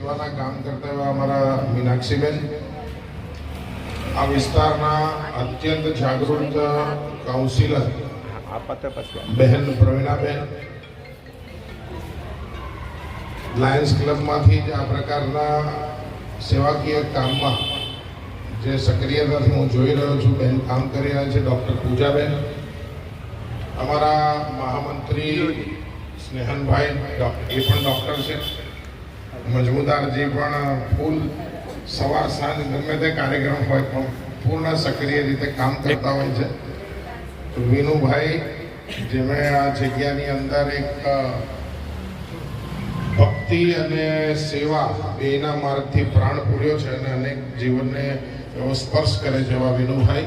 સેવાના કામ કરતા એવા અમારા મીનાક્ષીબેન. આ વિસ્તારના અત્યંત જાગૃત કાઉન્સિલર બહેન પ્રવીણાબેન. લાયન્સ ક્લબમાંથી જ આ પ્રકારના સેવાકીય કામમાં જે સક્રિયતાથી હું જોઈ રહ્યો છું, બેન કામ કરી રહ્યા છે, ડૉક્ટર પૂજાબેન. અમારા મહામંત્રી સ્નેહનભાઈ એ પણ ડૉક્ટર છે. મજમુદારજી પણ ફૂલ સવાર સાંજ ગમે તે કાર્યક્રમ હોય પણ પૂર્ણ સક્રિય રીતે કામ કરતા હોય છે. વિનુભાઈ, જેમણે આ જગ્યાની અંદર એક ભક્તિ અને સેવા બેના માર્ગથી પ્રાણ પૂર્યો છે અને અનેક જીવનને એવો સ્પર્શ કરે છે એવા વિનુભાઈ.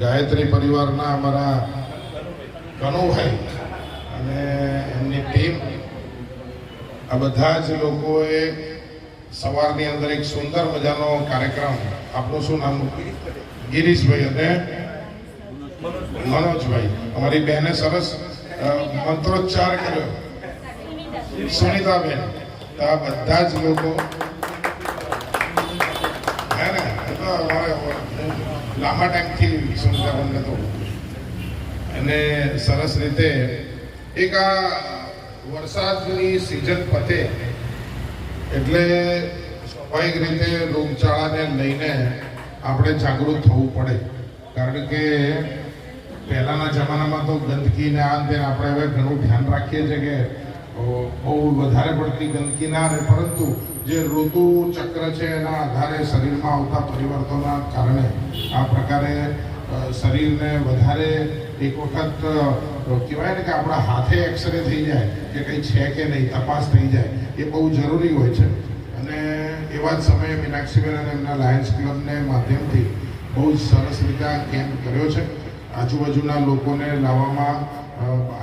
ગાયત્રી પરિવારના અમારા કનુભાઈ અને એમની ટીમ આ બધા જ લોકોએ સવારની અંદર એક સુંદર મજાનો કાર્યક્રમ આપણું શું નામ? ગિરીશભાઈ અને મનોજભાઈ. અમારી બહેને સરસ મંત્રોચ્ચાર કર્યો. સુનિતાબેન, તો આ બધા જ લોકો હે ને? લાંબા ટાઈમથી સુનિતાબેન તો. અને સરસ રીતે એક આ વરસાદની સિઝન પતે એટલે સ્વાભાવિક રીતે રોગચાળાને લઈને આપણે જાગૃત થવું પડે. કારણ કે પહેલાંના જમાનામાં તો ગંદકી ને આ તે આપણે હવે ઘણું ધ્યાન રાખીએ છીએ કે બહુ વધારે પડતી ગંદકી ના રહે, પરંતુ જે ઋતુ ચક્ર છે એના આધારે શરીરમાં આવતા પરિવર્તનોના કારણે આ પ્રકારે શરીરને વધારે એક વખત કહેવાય ને કે આપણા હાથે એક્સરે થઈ જાય કે કંઈ છે કે નહીં, તપાસ થઈ જાય, એ બહુ જરૂરી હોય છે. અને એવા જ સમયે મીનાક્ષીબેન અને એમના લાયન્સ ક્લબને માધ્યમથી બહુ જ સરસ રીતે આ કેમ્પ કર્યો છે. આજુબાજુના લોકોને લાવવામાં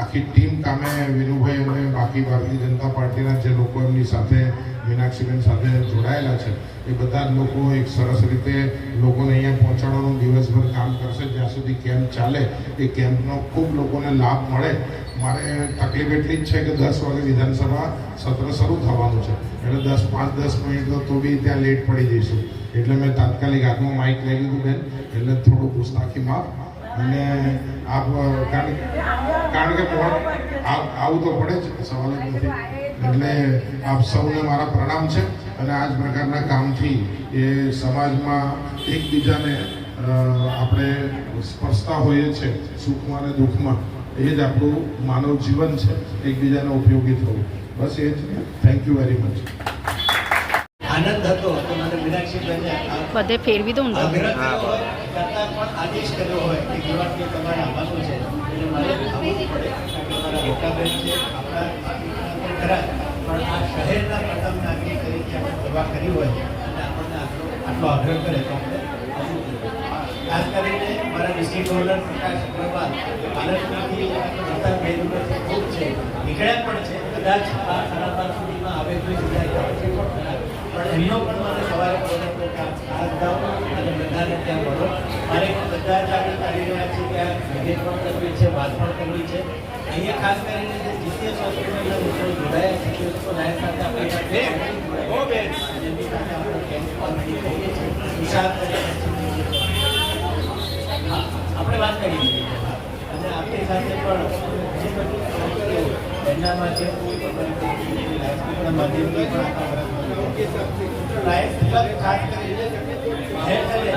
આખી ટીમ કામે વિનુભાઈ અને બાકી ભારતીય જનતા પાર્ટીના જે લોકો એમની સાથે મીનાક્ષીબેન સાથે જોડાયેલા છે. એ બધા જ લોકો એક સરસ રીતે લોકોને અહીંયા પહોંચાડવાનું દિવસભર કામ કરશે. જ્યાં સુધી કેમ્પ ચાલે, એ કેમ્પનો ખૂબ લોકોને લાભ મળે. મારે તકલીફ એટલી જ છે કે દસ વાગે વિધાનસભા સત્ર શરૂ થવાનું છે. એટલે દસ, પાંચ, દસ મિનિટ તો બી ત્યાં લેટ પડી જઈશું. એટલે મેં તાત્કાલિક હાથમાં માઇક લઈ લીધું, બેન. એટલે થોડું ગુસ્તાખી માફ. અને આપ કારણ કારણ કે આવું તો પડે જ, સવાલ નથી. એટલે આપ સૌને મારા પ્રણામ છે અને આ જ પ્રકારના કામથી એ સમાજમાં એકબીજાને આપણે સ્પર્શતા હોઈએ છીએ સુખમાં અને દુઃખમાં. એ જ આપણું માનવ જીવન છે એકબીજાને ઉપયોગી થવું. બસ એ જ થેન્ક યુ વેરી મચ આનંદ હતો તો મને મીનાક્ષીબેને બધે ફેરવી દઉં ને. તો. હોય પણ આદેશ કર્યો હોય કે યુવાનને તમારે આવવાનું છે. એટલે મારે આવવું પડે. કારણ કે મારા મોટાબેન છે આપણા આપણે સેવા કરી હોય અને આપણને આટલો આટલો આગ્રહ કરે તો ખાસ કરીને મારા ડિસ્ટ્રિક્ટ ગવર્નર પ્રકાશ અગ્રવાલ પાલનપુરથી મોટા બેનમાંથી ખૂબ છે. નીકળ્યા પણ છે. કદાચ આ સાડા બાર સુધીમાં આવે તો પણ એમનો પણ મને સવારે આપ જાઓ અને બધાને ત્યાં મળો. મારે બધા જ આગળ ચાલી રહ્યા છે. ત્યાં વિઝિટ પણ કરવી છે, વાત પણ કરવી છે. અહીંયા ખાસ કરીને જે જીસીએસ હોસ્પિટલના લોકો જોડાયા છે તે લોકો સાથે આપણી સાથે અને એમની સાથે આપણે કેમ્પ પણ ready કરીએ છીએ વિશાળ કરીને હા, આપણે વાત કરી અને આપણી સાથે પણ એમના લાયસન્સના માધ્યમથી ખાસ કરીને હેલ્થ એન્ડ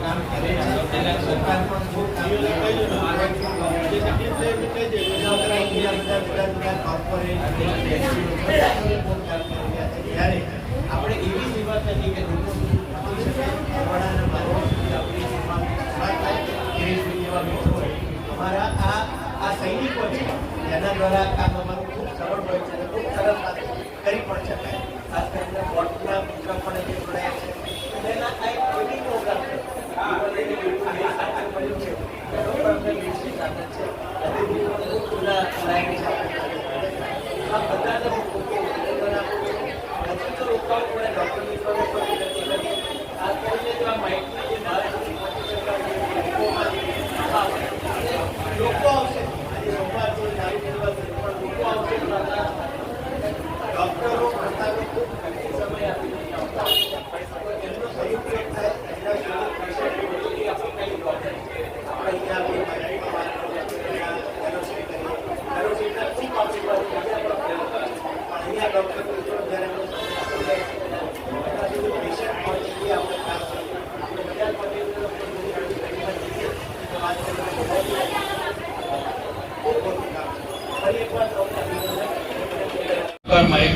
કામ કરે સરકાર પણ ખૂબ કામ કરે છે. બધા કોર્પોરેટ અને NGO ખૂબ કામ કરી રહ્યા છે ત્યારે આપણે એવી સેવા કરીએ કે લોકો સુધી પહોંચી શકે વડાના માધ્યમથી આપણી સેવા સેવા થાય ગિરીશભાઈ જેવા મિત્રો અમારા આ આ સૈનિકો છે જેના દ્વારા કામ અમારું ખૂબ સરળ હોય છે ખૂબ સરળ કરી પણ શકાય ખાસ કરીને બોર્ડના મિત્રો પણ જે જોડાયા છે અને એના આ એક ટ્રેનિંગ પ્રોગ્રામ છે જીવનની બિલકુલ એ સાથે મળ્યું છે એનો પણ અમને ગિરીશની સાથે છે અને બીજું ખૂબ બધા લાયક છે આપણે સાથે. આ બધાને હું ખૂબ ખૂબ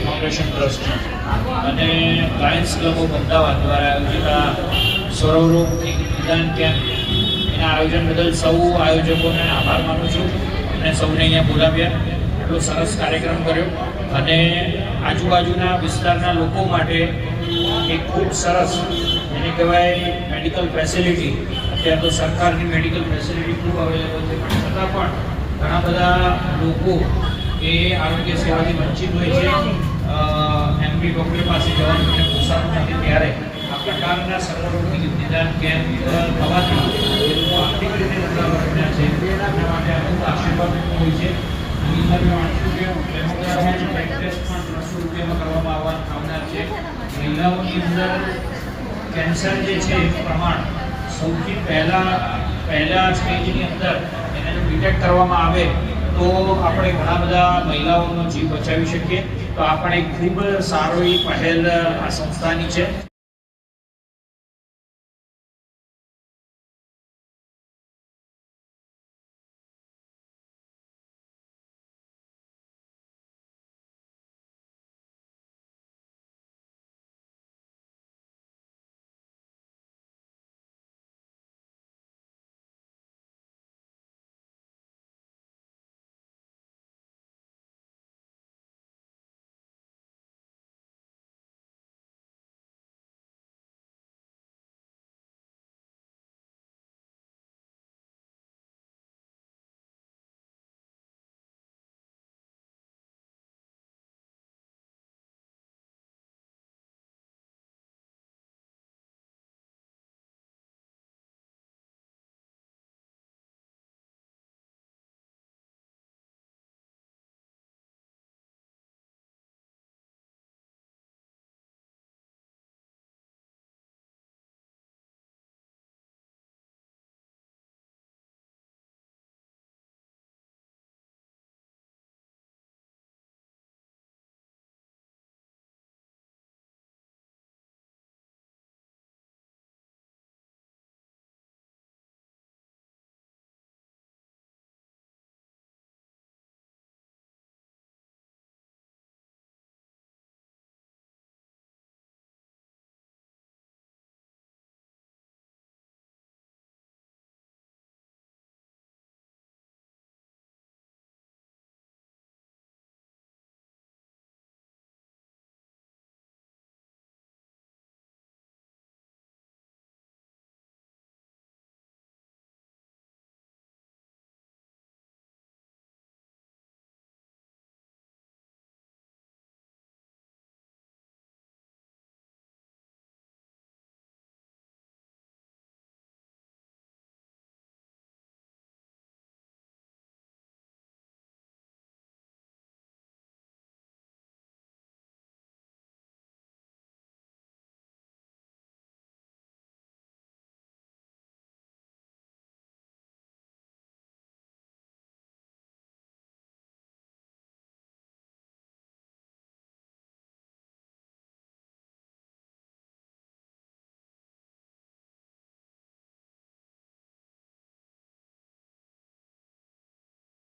ફાઉન્ડેશન ટ્રસ્ટ અને લાયન્સ ક્લબ ઓફ અમદાવાદ દ્વારા આયોજિત આ સરોવરો નિદાન કેમ્પ. એના આયોજન બદલ સૌ આયોજકોને આભાર માનું છું અમને સૌને અહીંયા બોલાવ્યા. એટલો સરસ કાર્યક્રમ કર્યો. અને આજુબાજુના વિસ્તારના લોકો માટે એક ખૂબ સરસ એને કહેવાય મેડિકલ ફેસિલિટી. અત્યારે તો સરકારની મેડિકલ ફેસિલિટી ખૂબ અવેલેબલ છે. પણ છતાં પણ ઘણા બધા લોકો એ આરોગ્ય સેવાથી વંચિત હોય છે. એમડી ડૉક્ટર પાસે જવાનું મને પોસાતું નથી ત્યારે આ પ્રકારના સર્વરોગી નિદાન કેમ્પ થવાથી આર્થિક રીતે નબળા છે. એના માટે અમુક આશીર્વાદ હોય છે. એની અંદર મેમોગ્રાફી બ્લડ ટેસ્ટ પણ ત્રણસો રૂપિયામાં કરવામાં આવનાર છે. મહિલાઓની અંદર કેન્સર જે છે, એ પ્રમાણ સૌથી પહેલાં પહેલાં સ્ટેજની અંદર એને ડિટેક્ટ કરવામાં આવે તો આપણે ઘણા બધા મહિલાઓનો જીવ બચાવી શકીએ. તો આપણે ખૂબ સારો પહેલ આ સંસ્થાની છે.